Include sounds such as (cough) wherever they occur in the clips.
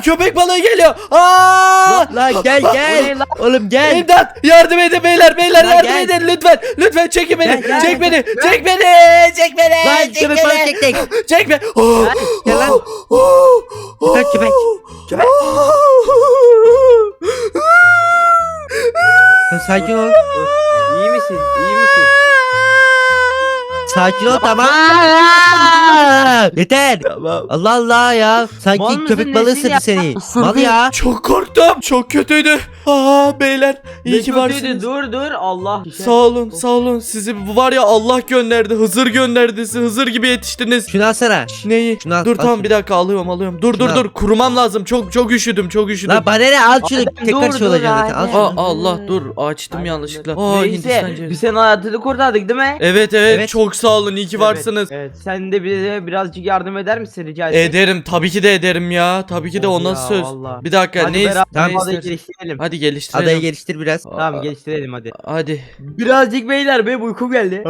köpek balığı geliyor. Aa! Lan, lan gel gel. lan? Oğlum gel. İmdat yardım edin beyler beyler Lan yardım gel. edin lütfen lütfen çekin beni Gel, gel. çek beni çek beni çek beni Lan çek köpek beni tek tek. (laughs) çek beni Oh, Gel lan. oh, oh, köpek. Köpek. (laughs) Lan Sakin ol. İyi misin? İyi misin? Sakin ol tamam. Yeter. Tamam. Allah Allah ya. Sanki Mal mısın, köpek balığı nesin ısırdı ya? seni. Mal ya. Çok korktum. Çok kötüydü. Aa beyler iyi Ne ki varsınız. Dur dur Allah. Sağ olun sağ olun sizi bu var ya Allah gönderdi Hızır gönderdi sizi Hızır gibi yetiştiniz Şunu alsana. Neyi? Şunu al, dur al tamam şunu. bir dakika alıyorum alıyorum dur dur dur kurumam lazım çok çok üşüdüm çok üşüdüm Lan bana ne al şunu. Adem, Tekrar dur, şey dur olacak zaten. Al Adem. şunu. Aa, Allah dur açtım yanlışlıkla Aa Neyse cevizi biz senin hayatını kurtardık değil mi? Evet, evet Evet. çok sağ olun iyi ki varsınız Evet. Sen de bize birazcık yardım eder misin rica etsem? Ederim tabii ki de ederim ya tabii ki de o nasıl söz vallahi. Bir dakika Hadi ne, is- beraber ne adayı istersin? geliştirelim. Hadi geliştirelim Adayı geliştir biraz. Tamam geliştirelim hadi. Hadi Birazcık beyler benim uykum geldi.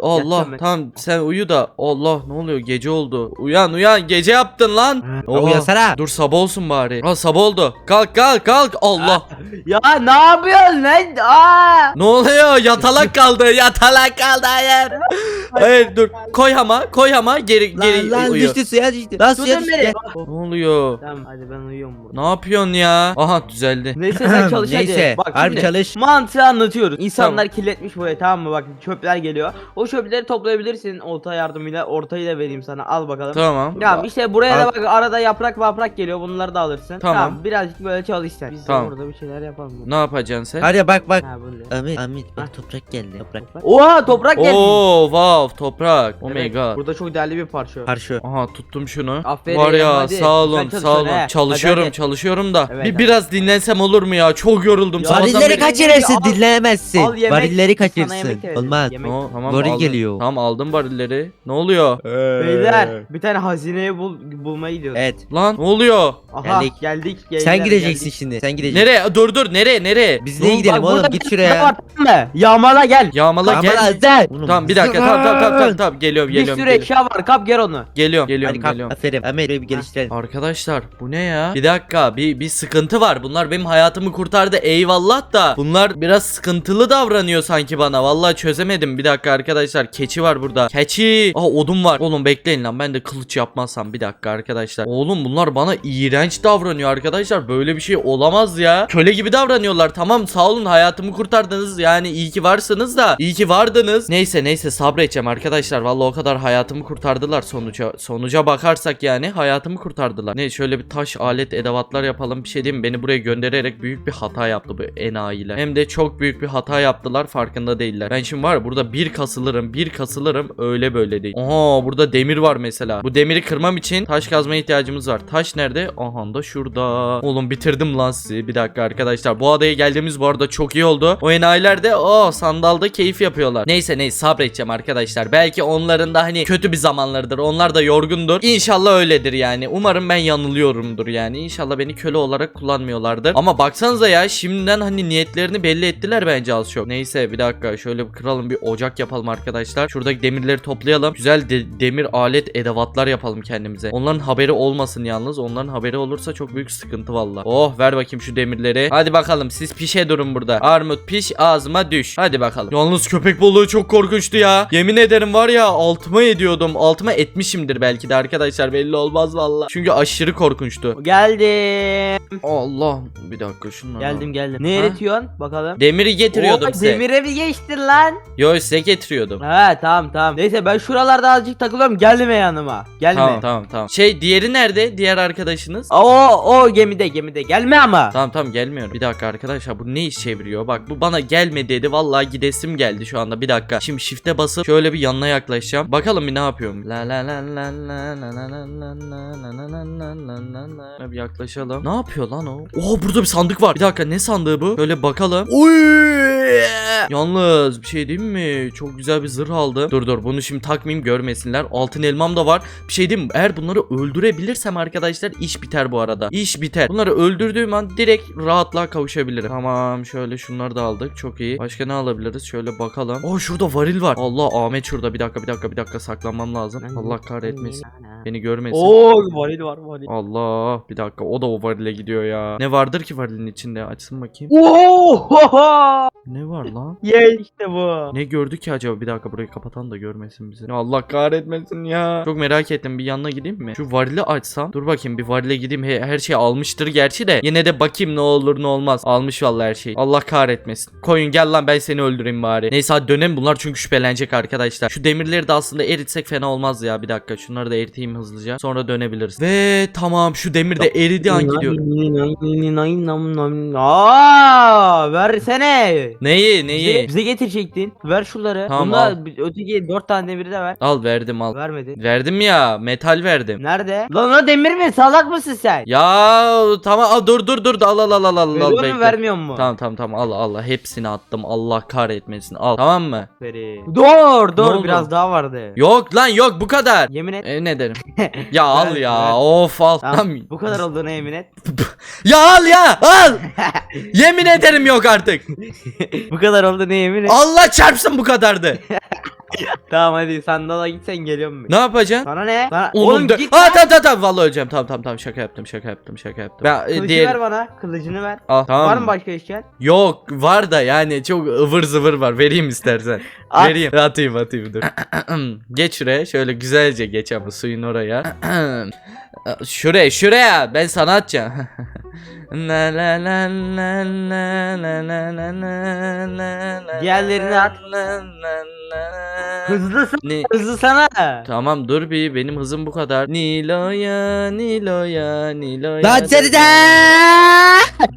Allah Yattım ben. tamam sen uyu da Allah ne oluyor gece oldu Uyan uyan gece yaptın lan Oha. Uyansana. Dur sabah olsun bari Ha sabah oldu kalk kalk kalk Allah (laughs) Ya ne yapıyorsun lan? Aa! Ne oluyor? Yatalak kaldı. Yatalak kaldı. Hayır. (laughs) Hayır dur. Koy hama. Koy hama. Geri geri Lan lan uyu. düştü suya düştü. Lan suya Tutun düştü. beni. Ne oluyor? Tamam hadi ben uyuyorum burada. Ne yapıyorsun ya? Aha düzeldi. Neyse sen çalış Neyse, hadi. Bak harbi şimdi çalış. Mantığı anlatıyoruz. İnsanlar kirletmiş burayı tamam mı? Bak çöpler geliyor. O çöpleri toplayabilirsin olta yardımıyla. Ortayı da vereyim sana. Al bakalım. Tamam. Tamam işte buraya da Al. bak arada yaprak yaprak geliyor. Bunları da alırsın. Tamam. birazcık böyle çalış sen. Biz Tamam. de burada bir şeyler yapalım. Ne yapacaksın sen? Hadi bak bak. Ha böyle. Ahmet Ahmet Ha. bak toprak geldi. Toprak. Oha toprak geldi. Oo wow toprak. Oh my Evet, god. Burada çok değerli bir parça. Karşı. Aha tuttum şunu. Aferin, Var ya hadi. sağ olun Güzel sağ olun. he. Çalışıyorum Hadi, hadi. çalışıyorum da. Evet, bir hadi. biraz dinlensem olur mu ya? Çok yoruldum. Ya, Sabahtan Varilleri beri- kaçırırsın Al- dinleyemezsin. al yemek, Varilleri sana kaçırsın. yemek. Olmaz. Yemek. No, tamam Goril aldım. geliyor. Tamam aldım barilleri. Ne oluyor? Beyler bir tane hazineyi bul bulmaya gidiyoruz. Evet. Lan ne oluyor? Aha Geldik. geldik. Sen beyler, gideceksin geldik. şimdi. Sen gideceksin. Nereye? Dur dur nereye nereye? Biz ne gidelim bak, oğlum git bir şuraya. tamam mı? Yağmala gel. Yağmala Aman gel. Oğlum, Tamam bir dakika tamam tamam tamam tamam, tamam. geliyorum Bir geliyorum. sürü Geliyorum eşya var kap gel onu. geliyorum geliyorum. Hadi kalk. geliyorum. Aferin. Ahmet burayı bir geliştirelim. Arkadaşlar bu ne ya? Bir dakika bir bir sıkıntı var. Bunlar benim hayatımı kurtardı eyvallah da bunlar biraz sıkıntılı davranıyor sanki bana. Vallahi çözemedim. Bir dakika arkadaşlar keçi var burada. Keçi. Aa odun var. Oğlum bekleyin lan ben de kılıç yapmazsam bir dakika arkadaşlar. Oğlum bunlar bana iğrenç davranıyor arkadaşlar. Böyle bir şey olamaz ya. Köle gibi davranıyorlar. Tamam sağ olun hayatımı kurtardınız. Yani iyi ki varsınız da. iyi ki vardınız. Neyse neyse sabredeceğim arkadaşlar. Vallahi o kadar hayatımı kurtardılar sonuca. Sonuca bakarsak yani hayatımı kurtardılar. Ne şöyle bir taş alet edevatlar yapalım. Bir şey diyeyim? Beni buraya göndererek büyük bir hata yaptı bu enayiler. Hem de çok büyük bir hata yaptılar farkında değiller. Ben şimdi var burada bir kasılırım bir kasılırım öyle böyle değil. Aha burada demir var mesela. Bu demiri kırmam için taş kazmaya ihtiyacımız var. Taş nerede? Aha da şurada. Oğlum bitirdim lan sizi. Bir dakika arkadaşlar. Bu adaya geldiğimiz bu arada çok iyi oldu. O enayiler de o sandalda keyif yapıyorlar. Neyse neyse sabredeceğim arkadaşlar. Belki onların da hani kötü bir zamanlarıdır. Onlar da yorgundur. İnşallah öyledir yani. Umarım ben yanılıyorumdur yani. İnşallah beni köle olarak kullanmıyorlardır. Ama baksanıza ya şimdiden hani niyetlerini belli ettiler bence az çok. Neyse bir dakika şöyle bir kıralım bir ocak yapalım arkadaşlar. Şuradaki demirleri toplayalım. Güzel de- demir alet edevatlar yapalım kendimize. Onların haberi olmasın yalnız. Onların haberi olursa çok büyük sıkıntı valla. Oh ver bakayım şu demirleri. Hadi bakalım siz pişe durun burada. Armut piş ağzıma düş. Hadi bakalım. Yalnız köpek balığı çok korkunçtu ya. Yemin ederim var ya altıma ediyordum. Altıma etmişimdir belki de arkadaşlar belli olmaz valla. Çünkü aşırı korkunçtu. Geldim. Allah bir dakika şunları. Geldim geldim. Ha? Ne eritiyorsun bakalım? Demiri getiriyordum Oo, size. Demire mi geçtin lan? Yo size getiriyordum. Ha tamam tamam. Neyse ben şuralarda azıcık takılıyorum. Gelme yanıma. Gelme. Tamam tamam tamam. Şey diğeri nerede? Diğer arkadaşınız? O o gemide gemide. Gelme ama. Tamam tamam gelmiyorum. Bir dakika arkadaşlar bu ne iş çeviriyor? Bak bu bana gelme dedi. Vallahi gidesim geldi şu anda. Bir dakika. Şimdi shift'e basıp şöyle bir yanına yaklaşacağım. Bakalım bir ne yapıyorum. La la la la la la la la la la la la la la la la la. Bir yaklaşalım. Ne yapıyor lan o? Oo burada bir sandık sandık var. Bir dakika ne sandığı bu? Şöyle bakalım. Uy! Yalnız bir şey diyeyim mi? Çok güzel bir zırh aldım. Dur dur bunu şimdi takmayayım görmesinler. Altın elmam da var. Bir şey diyeyim mi? Eğer bunları öldürebilirsem arkadaşlar iş biter bu arada. İş biter. Bunları öldürdüğüm an direkt rahatlığa kavuşabilirim. Tamam şöyle şunları da aldık. Çok iyi. Başka ne alabiliriz? Şöyle bakalım. Oh şurada varil var. Allah Ahmet şurada. Bir dakika bir dakika bir dakika saklanmam lazım. Allah kahretmesin. Beni görmesin. Oo varil var varil. Allah bir dakika o da o varile gidiyor ya. Ne vardır ki varilin içinde? Açsın bakayım. Oo! Ne var lan? Ye işte bu. Ne gördü ki acaba? Bir dakika burayı kapatan da görmesin bizi. Ya Allah kahretmesin ya. Çok merak ettim. Bir yanına gideyim mi? Şu varili açsam. Dur bakayım bir varile gideyim. He- her şey almıştır gerçi de. Yine de bakayım ne olur ne olmaz. Almış vallahi her şeyi. Allah kahretmesin. Koyun gel lan ben seni öldüreyim bari. Neyse hadi dönelim bunlar çünkü şüphelenecek arkadaşlar. Şu demirleri de aslında eritsek fena olmaz ya. Bir dakika şunları da eriteyim hızlıca. Sonra dönebiliriz. Ve tamam şu demir de eridi an gidiyor. Aa, versene. Neyi Bize, neyi? bize getirecektin. Ver şunları. Tamam, Bunda al. öteki dört tane demiri de ver. Al verdim al. Vermedi. Verdim ya metal verdim. Nerede? Lan o demir mi? Salak mısın sen? Ya tamam al, dur dur dur al al al al al al mu vermiyor mu? Tamam tamam tamam al al hepsini attım Allah kahretmesin al tamam mı? Veri. Dur dur oldu? biraz daha vardı. Yok lan yok bu kadar. Yemin et. E, ne derim? (laughs) ya al ya of al. Tamam, Tamam. bu kadar olduğuna yemin et. (laughs) Ya al ya al. Yemin ederim yok artık. (laughs) bu kadar olduğuna yemin et. Allah çarpsın bu kadardı. (laughs) Tamam hadi sandala git sen geliyorum ben. ne yapacaksın? Sana ne? Sana... Oğlum, Oğlum dö- git lan. tamam tamam tamam vallahi öleceğim. Tamam tamam tamam şaka yaptım şaka yaptım şaka yaptım. Ben e, Kılıcı diğer ver bana. Kılıcını ver. Al, tamam. Var mı başka eşyan? Yok var da yani çok ıvır zıvır var. Vereyim istersen. (laughs) At. Vereyim. Atayım atayım dur. (clears throat) geç şuraya. Şöyle güzelce geç ama suyun oraya. (clears throat) şuraya şuraya. Ben sana atacağım. La la la la la la la la la la la Diğerlerini at. la la la. Hızlısın. Ne? Hızlı sana. Tamam dur bir benim hızım bu kadar. Nilo'ya Nilo'ya Nilo'ya. Lan seni de.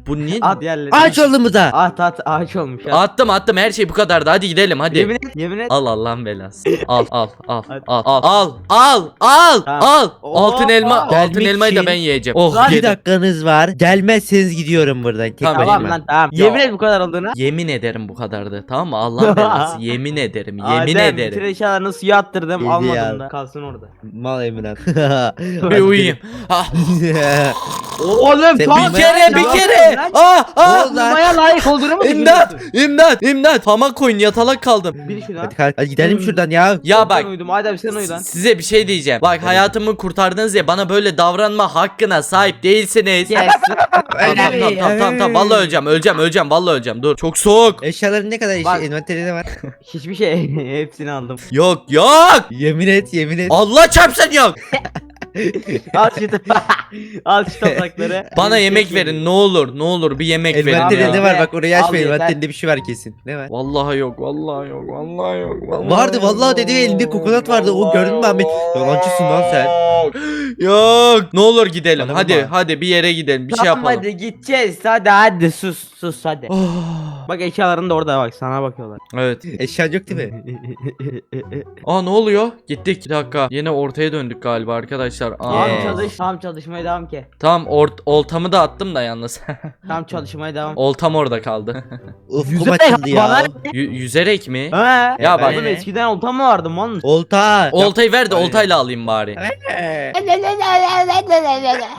Bu ne? At diğerlerini. Aç oğlumuza. At at ağaç olmuş. At. Attım attım her şey bu kadardı. Hadi gidelim hadi. Yemin et. Yemin et. Al Allah'ın belası. Al al al Hadi. al al al al al Tamam. al. Oo. Altın elma altın Gelmek elmayı da için- ben yiyeceğim. Oh Lan Bir yedim. dakikanız var. Gelmezseniz gidiyorum buradan. Tek Tamam, Tamam başıma. lan tamam. Ya. Yemin et bu kadar olduğuna. Yemin ederim bu kadardı. Tamam mı? Allah'ın (laughs) belası. Yemin ederim. Yemin Adem, Bütün ederim. eşyalarını suya attırdım Yedi almadım ya. da. Kalsın orada. Mal Emine. (laughs) Bir uyuyayım. (laughs) Ah, Oğlum Sen bir kere bir kere. Ah ah. Oğlum lan. Uyumaya layık olduğunu mu İmdat imdat imdat. Hamak koyun yatalak kaldım. Bir şuna. Hadi kalk. Hadi gidelim şuradan ya. Ya bak Ben uyudum. Adem sen uyu lan. Size bir şey diyeceğim. Bak hayatımı kurtardınız ya bana böyle davranma hakkına sahip değilsiniz. Yes. Tamam (laughs) tamam tamam tamam tamam tamam vallahi öleceğim öleceğim öleceğim vallahi öleceğim dur çok soğuk Eşyaların ne kadar işi envanterinde var? (laughs) Hiçbir şey. (laughs) Hepsini aldım. yok yok yemin et yemin et. Allah çarpsın yok (laughs) Al şu (laughs) Al şu toprakları. bana yemek verin ne olur ne olur bir yemek verin Envanterinde ya. var bak orayı Al açma yeter. envanterinde bir şey var kesin. Ne var? Vallahi yok vallahi yok vallahi yok vallahi Vardı, vallahi dedi, elinde kokonat vardı. O gördün mü Ahmet? Yalancısın lan sen. Yok ne olur gidelim Bana hadi bak. hadi bir yere gidelim bir şey Tamam yapalım hadi gideceğiz. Hadi hadi sus sus hadi. Oh, Bak eşyaların da orada bak sana bakıyorlar. evet Eşyan yok değil mi? (laughs) Aa ne oluyor gittik bir dakika yine ortaya döndük galiba arkadaşlar Aa. Tamam çalış. Tamam çalışmaya devam ki. Tamam ort oltamı da attım da yalnız (laughs) Tamam çalışmaya devam. oltam orada kaldı (laughs) Ufkum Yüzerek açıldı ya. bana- Y- yüzerek mi Ha? Ya bak- Oğlum eskiden olta mı vardı man? Olta. Oltayı ver de oltayla alayım bari. (laughs)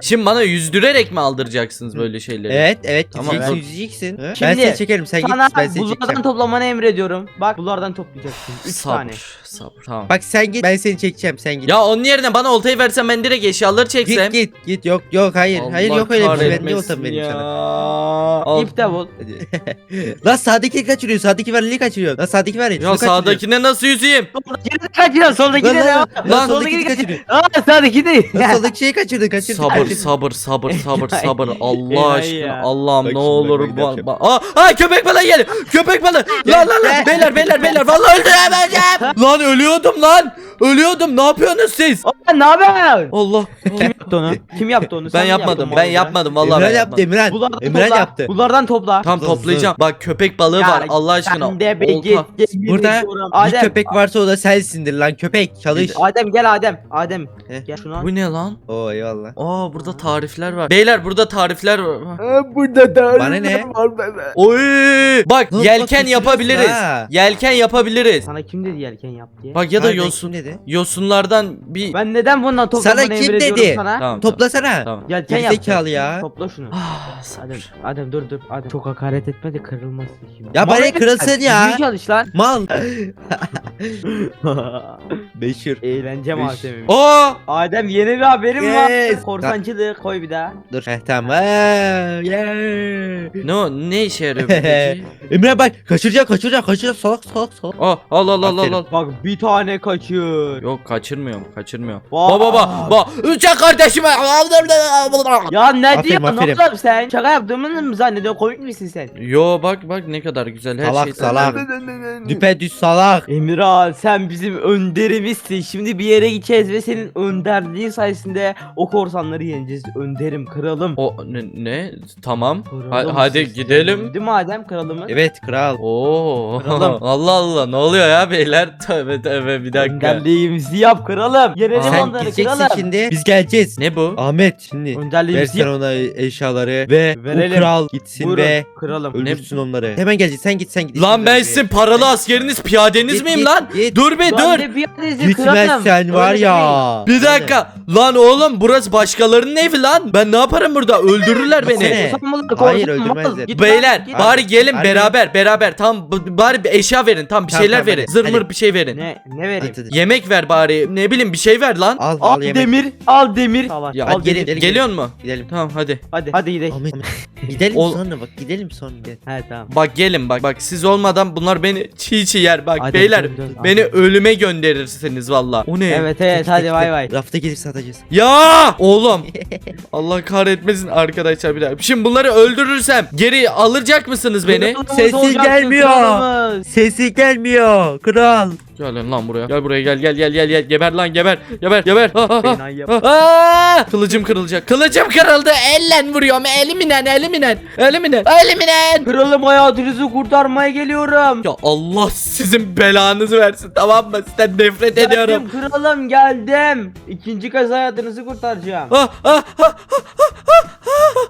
Şimdi bana yüzdürerek mi aldıracaksınız böyle şeyleri? Evet evet Tamam, yüzeceksin dur. yüzeceksin. Ben Şimdi seni çekerim sen git Sana ben seni buzlardan çekeceğim. toplamanı emrediyorum. Bak bunlardan toplayacaksın. 3 sabır, tane. sabır. Tamam. Bak sen git ben seni çekeceğim sen git. Ya onun yerine bana oltayı versen ben direkt eşyaları çeksem. Git git git yok yok hayır hayır Allah yok öyle bir şey ben niye oltam benim ya. sana. Al. İp de bul. (laughs) Lan sağdaki kaçırıyor sağdaki var kaçırıyor. Lan sağdaki var Ya sağdakine nasıl yüzeyim? De kaçıyor. Soldakini Lan de. lan Lan soldaki kaçırıyor. Aa sağdaki de. Lan soldaki şeyi kaçırdı kaçırdı. Sabır sabır sabır sabır sabır Allah aşkına ya. Allah'ım ne olur ba- Aa, aa köpek balığı geliyor köpek balığı lan lan lan beyler beyler beyler vallahi öldüremeyeceğim (laughs) lan ölüyordum lan ölüyordum ne yapıyorsunuz siz ne haber? Allah. Kim yaptı onu? Kim yaptı onu? Sen ben mi yapmadım. yaptın Ben yapmadım vallahi Emirhan ben yaptı yapmadım. Bunlardan Emirhan topla. yaptı. Bunlardan topla. Tam Hızlı, toplayacağım. Bak köpek balığı var Allah aşkına. Sen de Olta. git. git, Burada. Bir Adem. köpek varsa o da sensindir lan köpek çalış. Adem gel Adem. Adem. Heh. Gel şunu al. Bu ne lan? Oo eyvallah. Aa burada tarifler var. Beyler burada tarifler var. Burada da. Bana ne? Oy! Bak Lan yelken kaçırıyorsun yapabiliriz. ha. Yelken yapabiliriz. Sana kim dedi yelken yap diye? Bak ya da Harbiden yosun kim dedi? yosunlardan bir Ben neden bundan toplamanı Sana kim emrediyorum dedi? sana? Tamam. Toplasana. Tamam. Yelken Gerizekalı yapacaksın. ya. Topla şunu. Ah, Adem. Adem dur dur. Adem çok hakaret etme de kırılmasın şimdi. Ya bana Bana kırılsın ya. Düzgün çalış lan. Mal. (laughs) Meşhur. Eğlence Üş. malzememiz. Aa! Adem yeni bir haberim Yes. var. Korsancılık koy bir daha. Dur. Heh tamam. Aa, yeah. Ne o? Ne işe yarıyor bu peki? (laughs) Emre bak kaçıracak kaçıracak kaçıracak salak salak salak. Aa, al al al al al. Bak bir tane kaçır. Yok kaçırmıyorum kaçırmıyorum. Vay. Baba baba baba. Üçe kardeşime. Ya ne Aferin, diyorsun aferin. oğlum sen? Şaka yaptığımı mı zannediyorsun? Komik misin sen? Yo bak bak ne kadar güzel her Salak, şey. salak. Düpedüz salak. Emirhan sen bizim önderimizsin. Şimdi bir yere gideceğiz ve senin önderliğin sayesinde o korsanları yeneceğiz. Önderim, kralım. O ne? ne? Tamam. Ha- Kralım hadi gidelim. Değil mi Adem kralımız? Evet kral. Oo. Kralım. (laughs) Allah Allah ne oluyor ya beyler? Tövbe tövbe bir dakika. Önderliğimizi yap kralım. Aa. Sen onları gideceksin kralım. şimdi. Biz geleceğiz. Ne bu? Ahmet şimdi. Önderliğimizi Versen yap. ona eşyaları ve Verelim. o kral gitsin Buyurun ve kralım. öldürsün onları. Hemen gelecek. Sen git sen git. Lan ben sizin paralı askeriniz piyadeniz Git, miyim git, lan? git. Dur be Lan dur. ne piyadesi kralım. Gitmezsen var Öyle ya. Bir dakika. Lan oğlum burası başkalarının evi lan. Ben ne yaparım burada? Öldürürler beni. Gitsene. Korsan? Hayır, Korsan öldürmezler. Git lan, Beyler git. bari gelin Harbi. beraber beraber tam b- bari bir eşya verin tam bir Tamam, şeyler tamam, verin hadi, zırmır hadi. bir şey verin Ne ne vereyim? Hadi, hadi. yemek ver bari ne bileyim bir şey ver lan Al Al al yemek. demir, al demir. Savaş. Ya al gelin, demir. geliyor mu Gidelim. tamam hadi Hadi hadi gidelim. Ahmet, (laughs) gidelim Ol- sonra bak gidelim sonra gel. He tamam. bak gelin bak bak siz olmadan bunlar beni çiğ çiğ yer bak Hadi, beyler dur, dur, beni ölüme gönderirsiniz valla o ne Evet evet hadi bay bay. Rafta gelirse atacağız. ya oğlum (laughs) Allah kahretmesin arkadaşlar bir daha şimdi bunları öldürürsem geri alacak mısınız beni Kralımız olacaksın, gelmiyor. kralımız. Sesi gelmiyor kral. Gel lan buraya. Gel buraya gel gel gel gel gel. Geber lan geber. Geber geber. Ha, ha, ha. Fena yap. Aa! Kılıcım kırılacak. Kılıcım kırıldı. Ellen vuruyorum. Eliminen eliminen. Eliminen. Eliminen. Kralım hayatınızı kurtarmaya geliyorum. Ya Allah sizin belanızı versin tamam mı? Sizden nefret ediyorum. Geldim kralım geldim. İkinci kez hayatınızı kurtaracağım. Ah, ah, ah.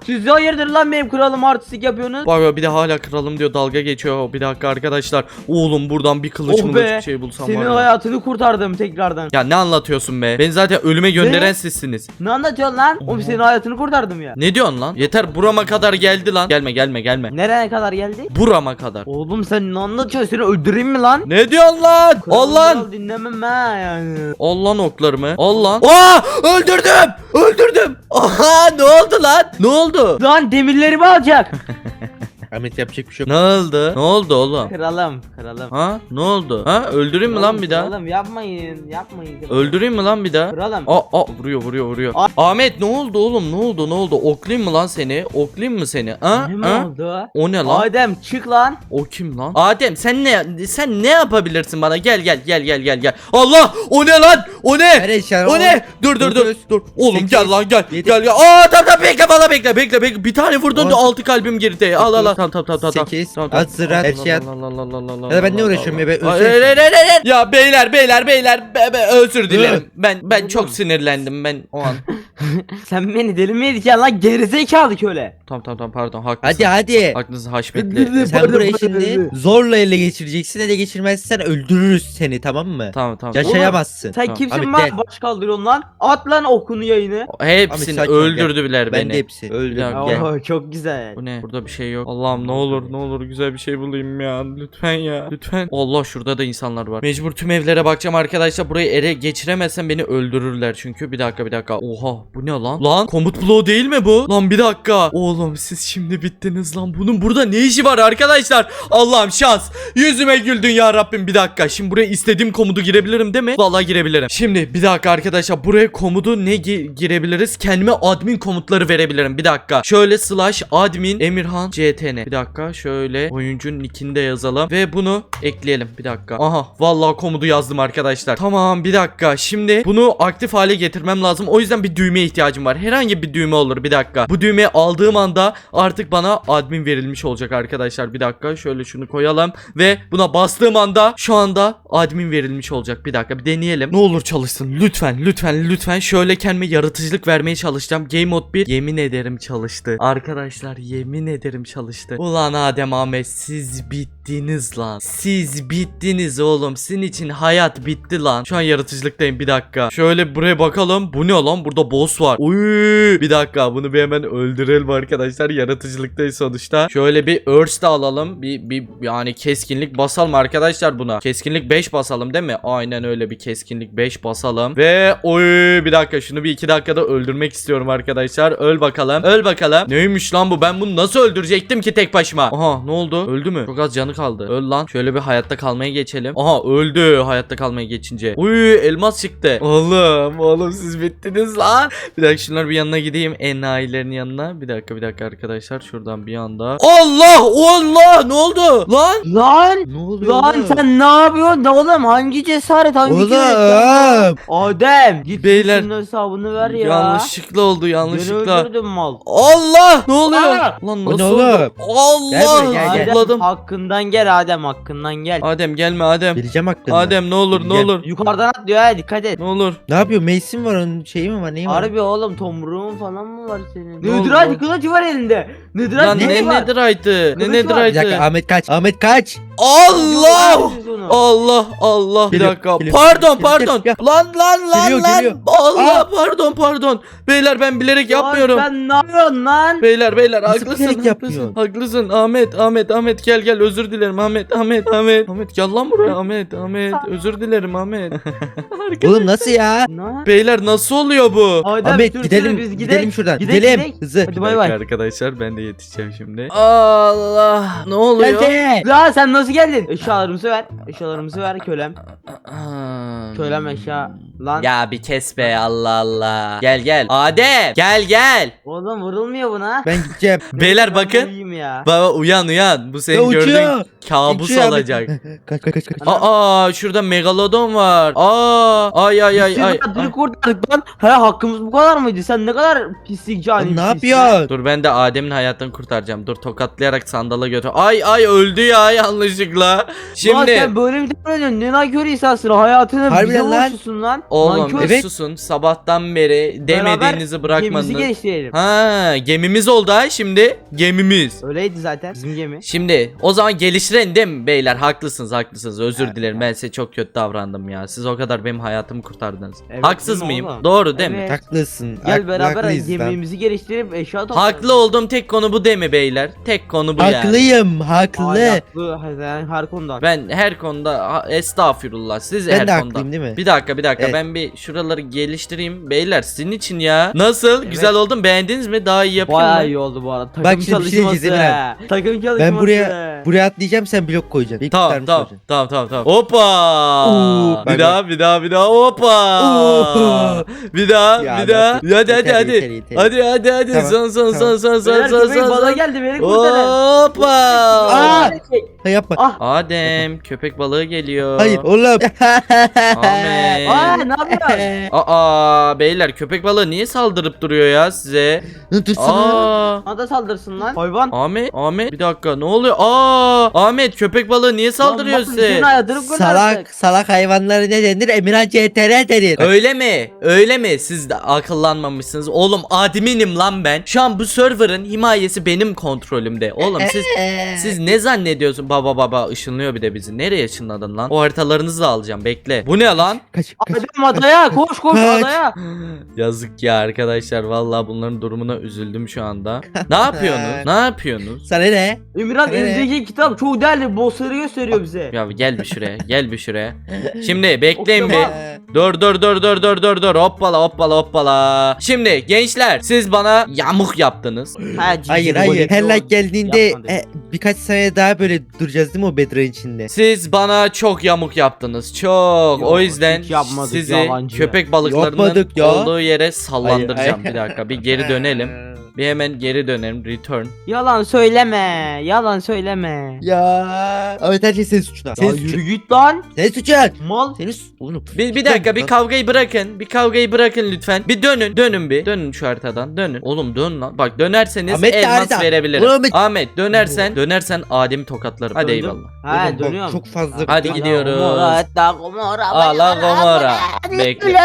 Siz hayırdır lan benim kralım artistik yapıyorsunuz? Bak bak bir de hala kralım diyor dalga geçiyor. Bir dakika arkadaşlar. Oğlum buradan bir kılıç Oh mılıç be, bir şey bulsam Senin var ya. hayatını kurtardım tekrardan. Ya ne anlatıyorsun be? Beni zaten ölüme gönderen Ne? sizsiniz. Ne anlatıyorsun lan? Oğlum senin hayatını kurtardım ya. Ne diyorsun lan? Yeter burama kadar geldi lan. Gelme gelme gelme. Nereye kadar geldi? Burama kadar. Oğlum sen ne anlatıyorsun? Seni öldüreyim mi lan? Ne diyorsun lan? Al lan. Kral Dinlemem ha yani. Al lan oklarımı. Al lan. Aa! Öldürdüm. Öldürdüm. Aha ne oldu lan? Ne oldu? Lan demirlerimi alacak. (laughs) Ahmet yapacak bir şey yok. Ne oldu? Ne oldu oğlum? kralım, kralım. Ha? Ne oldu? Ha? Öldüreyim mi lan bir daha? Kralım yapmayın, yapmayın. Öldüreyim mi lan bir daha? Kralım. Aa, aa vuruyor vuruyor vuruyor. Ay. Ahmet ne oldu oğlum? Ne oldu? Ne oldu? Oklayayım mı lan seni? Oklayayım mı seni? Ha? Ne ha? oldu? O ne lan? Adem çık lan. O kim lan? Adem sen ne sen ne yapabilirsin bana? Gel gel gel gel gel gel. Allah! O ne lan? O ne? Eşya. O ne? Dur dur dur Dokuz, dur. Oğlum sekiz, gel lan gel. yedi. Gel gel. Aa tamam tamam bekle bana bekle bekle bekle. Bir tane vurdun On, da altı kalbim girdi. Al al al. Tamam tamam tamam tamam. sekiz, Tamam, tamam. at sıra, her şey at. Allah, Allah, Allah, Allah, Allah, Ya da ben ne Allah, uğraşıyorum ya, Allah. ben Ay, ölseydim. ay, ay, ay, ay. Ya beyler beyler beyler be, be, özür dilerim. Ben ben çok sinirlendim ben o an. (laughs) Sen beni deli mi edeceksin lan gerizekalı köle. tamam tamam tamam pardon haklısın. Hadi hadi. Haklısın haşmetli. Sen burayı şimdi zorla ele geçireceksin. Ele geçirmezsen öldürürüz seni tamam mı? tamam tamam. Yaşayamazsın. Sen Tamam. kimsin Abi lan gel. baş kaldırıyorsun lan? At lan okunu yayını. Hepsini sakin ol, öldürdüler Ben beni. de hepsi. Öldüm. Gel. Oo, çok güzel. Bu ne? Burada bir şey yok. Allah'ım ne olur ne olur güzel bir şey bulayım ya. Lütfen ya. Lütfen. Allah şurada da insanlar var. Mecbur tüm evlere bakacağım arkadaşlar. Burayı ele geçiremezsem beni öldürürler çünkü. Bir dakika bir dakika. Oha Bu ne lan? Lan komut bloğu değil mi bu? Lan bir dakika. Oğlum siz şimdi bittiniz lan. Bunun burada ne işi var arkadaşlar? Allah'ım şans. Yüzüme güldün ya Rabbim bir dakika. Şimdi buraya istediğim komutu girebilirim değil mi? Vallahi girebilirim. Şimdi bir dakika arkadaşlar buraya komutu ne gi- girebiliriz? Kendime admin komutları verebilirim. Bir dakika. Şöyle slash admin Emirhan CTN. Bir dakika şöyle oyuncunun nickini yazalım ve bunu ekleyelim. Bir dakika. Aha vallahi komutu yazdım arkadaşlar. Tamam bir dakika. Şimdi bunu aktif hale getirmem lazım. O yüzden bir düğmeye ihtiyacım var. Herhangi bir düğme olur. Bir dakika. Bu düğmeyi aldığım anda artık bana admin verilmiş olacak arkadaşlar. Bir dakika. Şöyle şunu koyalım ve buna bastığım anda şu anda admin verilmiş olacak. Bir dakika bir deneyelim. Ne olur çalışsın. Lütfen lütfen lütfen şöyle kendime yaratıcılık vermeye çalışacağım. Game mode 1 yemin ederim çalıştı. Arkadaşlar yemin ederim çalıştı. Ulan Adem Ahmet siz bittiniz lan. Siz bittiniz oğlum. Sizin için hayat bitti lan. Şu an yaratıcılıktayım bir dakika. Şöyle buraya bakalım. Bu ne lan? Burada boss var. Uy! Bir dakika bunu bir hemen öldürelim arkadaşlar. Yaratıcılıktayız sonuçta. Şöyle bir Earth de alalım. Bir, bir yani keskinlik basalım arkadaşlar buna. Keskinlik 5 basalım değil mi? Aynen öyle bir keskinlik 5 basalım. Ve oy bir dakika şunu bir 2 dakikada öldürmek istiyorum arkadaşlar. Öl bakalım. Öl bakalım. Neymiş lan bu? Ben bunu nasıl öldürecektim ki tek başıma? Aha ne oldu? Öldü mü? Çok az canı kaldı. Öl lan. Şöyle bir hayatta kalmaya geçelim. Aha öldü hayatta kalmaya geçince. Uy elmas çıktı. Oğlum oğlum siz bittiniz lan. Bir dakika şunlar bir yanına gideyim. Enayilerin yanına. Bir dakika bir dakika arkadaşlar. Şuradan bir anda. Allah Allah ne oldu? Lan. Lan! Ne oluyor Lan oğlum? sen ne yapıyorsun da oğlum hangi cesaret hangi? Oğlum. Adem git Beyler, şunun hesabını ver ya. Yanlışlıkla oldu Beni yanlışlıkla. öldürdün mal. Allah ne oluyor? Aa! Lan O ne nasıl oldu? oğlum? Gel Allah buraya, gel, gel. zıpladım. hakkından gel Adem hakkından gel. Adem gelme Adem. Vereceğim hakkını. Adem ne olur ne Gel. olur. Yukarıdan atlıyor ha dikkat et. Ne olur. Ne yapıyor? Mace'in var onun şeyi mi var? Neyi var? Harbi oğlum tomruğun falan mı var senin? Ne oldu? Kılıcı var elinde. Nedirati Lan ne kılıcı var. netherite'ı? Ne Kılıç var. Bir dakika? Ahmet kaç. Ahmet kaç. Allah! Allah Allah bir Geliyor, dakika. geliyor, Pardon geliyor, pardon. geliyor. Lan lan lan Geliyor, lan. geliyor. Allah Aa! pardon pardon. Beyler ben bilerek Lan yapmıyorum. Sen ne yapıyorsun lan? Beyler beyler Nasıl haklısın bilerek haklısın. Haklısın Ahmet Ahmet Ahmet gel gel özür dilerim Ahmet Ahmet Ahmet. Ahmet gel lan buraya Ahmet Ahmet özür dilerim Ahmet. (laughs) Oğlum nasıl ya? Ne? Beyler nasıl oluyor bu? Adem, Ahmet sür, gidelim. sür, biz gidelim şuradan. Gidelim, Gidelim. gidelim. Hızlı. Hadi bay bay. arkadaşlar ben de yetişeceğim şimdi. Allah ne oluyor? Geldi. Lan sen nasıl geldin? Eşyalarımızı ver. Eşyalarımızı ver kölem. Kölem eşya. Lan. Ya bir kes be Allah Allah. Gel gel. Adem gel gel. Oğlum vurulmuyor buna. Ben gideceğim. (laughs) Beyler bakın. uyuyayım ya. Baba uyan uyan. Bu Ya senin gördüğün uçuyor. kabus Uçuyor Ahmet. olacak. (laughs) kaç kaç kaç kaç. Aa şurada megalodon var. Aa ay ay ay Biz ay. ay. kurtardık lan. He hakkımız bu kadar mıydı? Sen ne kadar pislik cani. Lan ne yapıyorsun? Dur ben de Adem'in hayatını kurtaracağım. Dur tokatlayarak sandala götür. Ay ay öldü ya yanlışlıkla. Lan Şimdi sen böyle bir davranıyorsun. Ne nankör insansın. Hayatını Harbiden bize lan. borçlusun lan. Oğlum Nankör. Evet. susun. Sabahtan beri demediğinizi Gemimizi bırakmadınız. geliştirelim. Ha gemimiz oldu ha şimdi. Gemimiz. Öyleydi zaten bizim gemi. Şimdi o zaman geliştirelim değil mi beyler? Haklısınız haklısınız. Özür dilerim. Ben size çok kötü davrandım ya. Siz o kadar benim hayatımı kurtardınız. Evet, Haksız değil mi mıyım? oğlum? Doğru değil mi? Evet. Haklısın. Gel Hak- beraber haklıyız lan. gemimizi geliştirip eşya toplayalım. Haklı olduğum tek konu bu değil mi beyler? Tek konu bu yani. Haklıyım. Haklı. Haklı. Yani her konuda. Ben her konuda ha- estağfurullah siz Ben her de konuda. haklıyım değil mi? Bir dakika bir dakika Evet. Ben bir şuraları geliştireyim. Beyler sizin için ya. Nasıl? Güzel oldum beğendiniz mi? Daha iyi yapayım Bayağı mı? iyi oldu bu arada. Takım Bak şimdi bir şey çalışması. diyeceğim. Takım çalışması. Ben buraya buraya atlayacağım sen blok koyacaksın. İlk Tamam tamam, olacaksın. tamam tamam tamam. Hoppa! Oo, bir bak, daha bir daha bir daha hoppa! Oo. Bir daha Ya bir daha. bak, Hadi hadi yeter, hadi. yeter, yeter. Hadi hadi hadi. Tamam, Son son son tamam. son son Beyler son köpek son. bana son. geldi beni kurtarın. Hoppa! Aa! Ha, yapma. Ah. Adem köpek balığı geliyor. Hayır oğlum. Ahmet. (laughs) Aa ne yapıyorsun? (laughs) Aa beyler köpek balığı niye saldırıp duruyor ya size? Dursana. Aa. Bana da saldırsın lan. Hayvan. Ahmet, Ahmet bir dakika ne oluyor? Aa, Ahmet köpek balığı niye saldırıyor size? Salak salak hayvanlara ne denir? Emirhan CTR denir. Öyle mi? Öyle mi? Siz de akıllanmamışsınız. Oğlum adminim lan ben. Şu an bu server'ın himayesi benim kontrolümde. Oğlum siz siz ne zannediyorsun? Baba baba ışınlıyor bir de bizi. Nereye ışınladın lan? O haritalarınızı da alacağım bekle. Bu ne lan? Kaç kaç. Adem adaya koş koş Kaç. adaya. Yazık ya arkadaşlar vallahi bunların durumuna üzüldüm şu anda. (laughs) Ne yapıyorsunuz? ne yapıyorsunuz? Sana ne? Emirhan Ee? elindeki kitap çok değerli bossları gösteriyor bize. Ya gel bir şuraya (laughs) gel bir şuraya. Şimdi bekleyin bir. bak. Ee, Dur dur dur dur dur dur dur hoppala hoppala hoppala. Şimdi gençler siz bana yamuk yaptınız. Ha, cici Hayır bu hayır. Her o- like geldiğinde yapma e, birkaç saniye daha böyle duracağız değil mi o bedron içinde? Siz bana çok yamuk yaptınız. Çok. Yok, o yüzden hiç yapmadık, sizi yalancı. köpek balıklarının Yapmadık ya. olduğu yere sallandıracağım. Hayır, Bir dakika bir geri dönelim. (laughs) Bir hemen geri dönelim. Return. Yalan söyleme. Yalan söyleme. Ya. Ahmet her şey senin suçuna. Ya Senin yürü suçun. git lan. Senin suçun. Mal. Senin su- Oğlum. Bir, bir dakika bir kavgayı bırakın. Bir kavgayı bırakın lütfen. Bir dönün. Dönün bir. Dönün şu haritadan. Dönün. Oğlum dön lan. Bak dönerseniz Ahmet de elmas harita. verebilirim. Ahmet- Ahmet dönersen dönersen Adem'i tokatlarım. Hadi Döndüm. eyvallah. Ha Oğlum bak, dönüyorum. Çok fazla. Hadi Dur. gidiyoruz. Gomorra, etta Gomorra, Gomorra. bayana, Bekle.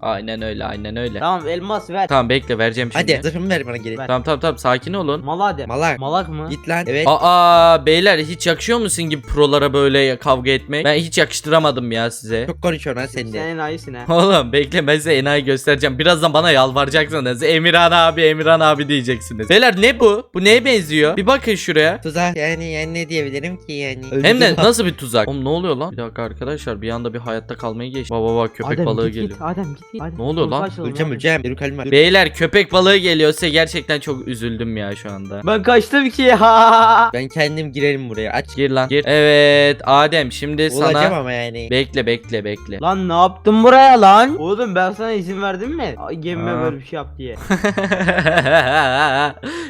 Aynen öyle aynen öyle. Tamam elmas ver. Tamam bekle vereceğim şimdi. Hadi zırhımı ver bana geri. Ver. Tamam tamam tamam sakin olun. Malak de. Malak. Malak mı? Git lan. Evet. Aa beyler hiç yakışıyor musun gibi prolara böyle kavga etmek? Ben hiç yakıştıramadım ya size. Çok konuşuyorsun lan sen de. Sen enayisin ha. Oğlum bekle ben size enayi göstereceğim. Birazdan bana yalvaracaksınız. Emirhan abi Emirhan abi diyeceksiniz. Beyler ne bu? Bu neye benziyor? Bir bakın şuraya. Tuzak yani yani ne diyebilirim ki yani. Hem de nasıl bir tuzak? Oğlum ne oluyor lan? Bir dakika arkadaşlar bir anda bir hayatta kalmayı geçti. Baba baba köpek Adem balığı git geliyor. git. Adem git git. Adem, Ne oluyor lan? Öleceğim öleceğim. Beyler köpek balığı geliyorsa gerçekten çok üzüldüm ya şu anda. Ben kaçtım ki ya. (laughs) Ben kendim girerim buraya. Aç. Gir lan gir. Evet Adem şimdi Olacağım sana ama yani. bekle bekle bekle. Lan ne yaptın buraya lan? Oğlum ben sana izin verdim mi? Ay, Gemime böyle bir şey yap diye. (laughs)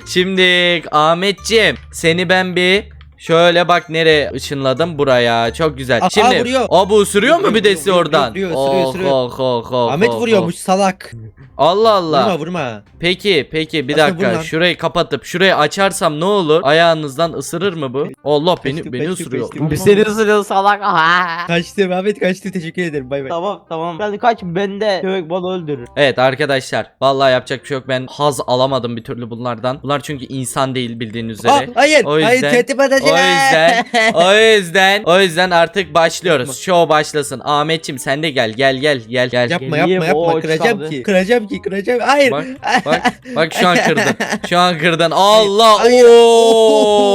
Şimdi Ahmetciğim seni ben bir şöyle bak nereye ışınladım buraya. Çok güzel. Aa, Şimdi vuruyor. o bu ısırıyor mu bir Vuruyor, desi vuruyor, oradan? vuruyor, ısırıyor, Oh, oh, oh, oh, Ahmet oh, vuruyormuş salak. oh. Allah Allah. Vurma vurma. Peki peki bir Aslında dakika vur lan. şurayı kapatıp şurayı açarsam ne olur? Ayağınızdan ısırır mı bu? Allah beni Kaçtı, beni kaçtı, ısırıyor. kaçtı. Bir seni ısırıyor salak. Aha. Kaçtım Ahmet kaçtı teşekkür ederim bay bay. Tamam tamam. Sen kaç ben de köpek balığı öldürür. Evet arkadaşlar vallahi yapacak bir şey yok ben haz alamadım bir türlü bunlardan. Bunlar çünkü insan değil bildiğiniz üzere. Aa, hayır O hayır yüzden- tehdit edecek. O (laughs) yüzden o yüzden o yüzden artık başlıyoruz. Show başlasın. Ahmetçim sen de gel gel gel gel gel. Yapma yapma yapma boğaç kıracağım saldı. ki. Kıracağım ki kıracağım. Hayır. Bak bak bak şu an kırdın. (laughs) Şu an kırdın. Allah Hayır.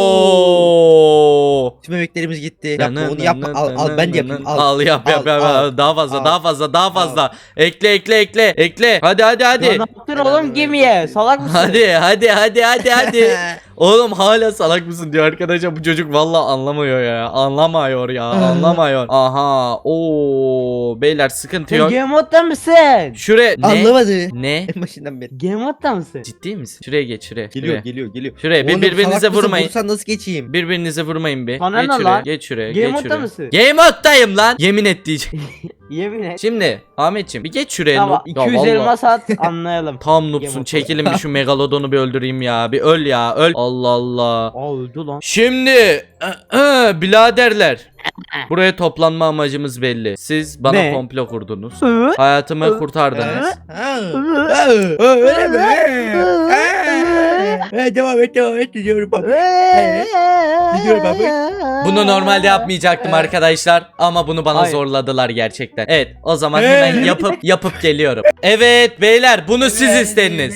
ooo. Tüm emeklerimiz gitti. Yapma onu yapma. Al al ben de yapayım. Al. Al yap yap Al, yap. al, Daha fazla al, daha fazla daha al. fazla. Ekle ekle ekle ekle. Hadi hadi hadi. ne yaptın oğlum gemiye? Salak mısın? Hadi hadi hadi hadi hadi. (laughs) Oğlum hala salak mısın diyor arkadaşlar bu çocuk valla anlamıyor ya. Anlamıyor ya. (laughs) Anlamıyor. Aha. Oo beyler sıkıntı yok. game modda mısın? Şuraya ne? Anlamadı. Ne? (laughs) En başından beri. Game modda mısın? Ciddi misin? Şuraya geç şuraya. Geliyor Şuraya. geliyor geliyor. Şuraya bir Oğlum, birbirinize salak mısın? vurmayın. Vursan nasıl geçeyim? Birbirinize vurmayın bir. Sana geç ne şuraya. lan? Geç şuraya. Game geç modda şuraya. mısın? Game moddayım lan. Yemin et diyeceğim. (laughs) Yemin et. Şimdi Ahmetciğim bir geç şuraya. Tamam noob. Ya 200 vallahi. elmas at (laughs) anlayalım. Tam noobsun. modda. Çekilin bir şu megalodonu bir öldüreyim ya. Bir öl ya. Öl. Allah Allah. Aa öldü lan. Şimdi (clears throat) biraderler. Buraya toplanma amacımız belli. Siz bana Ne? komplo kurdunuz. Hayatımı kurtardınız. Öyle mi? Ha, Devam et devam et diyorum baba. Gidiyorum abi. Bunu normalde yapmayacaktım arkadaşlar ama bunu bana Hayır. zorladılar gerçekten. Evet o zaman hemen yapıp (laughs) yapıp geliyorum. Evet beyler bunu siz istediniz.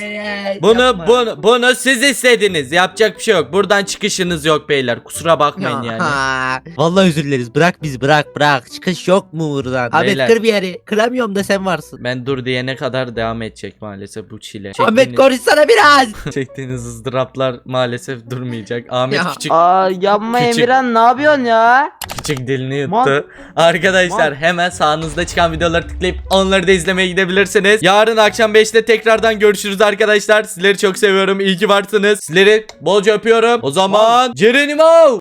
Bunu Yapma. bunu bunu siz istediniz. Yapacak bir şey yok. Buradan çıkışınız yok beyler. Kusura bakmayın yani. Ha. Vallahi özür dileriz. Bırak biz bırak bırak. Çıkış yok mu buradan? Ahmet Beyler. kır bir yeri. Kıramıyorum da sen varsın. Ben dur diyene kadar devam edecek maalesef bu çile. Ahmet Çektiğiniz, konuşsana biraz. (laughs) çektiğiniz ızdıraplar maalesef durmayacak. Ahmet Ya. küçük Aa yapma Küçük- Emirhan ne yapıyorsun ya? küçük dilini yuttu. Man- Arkadaşlar Man- hemen sağınızda çıkan videoları tıklayıp onları da izlemeye gidebilirsiniz. Yarın akşam 5'te tekrardan görüşürüz arkadaşlar. Sizleri çok seviyorum. İyi ki varsınız. Sizleri bolca öpüyorum. O zaman Cerenimo.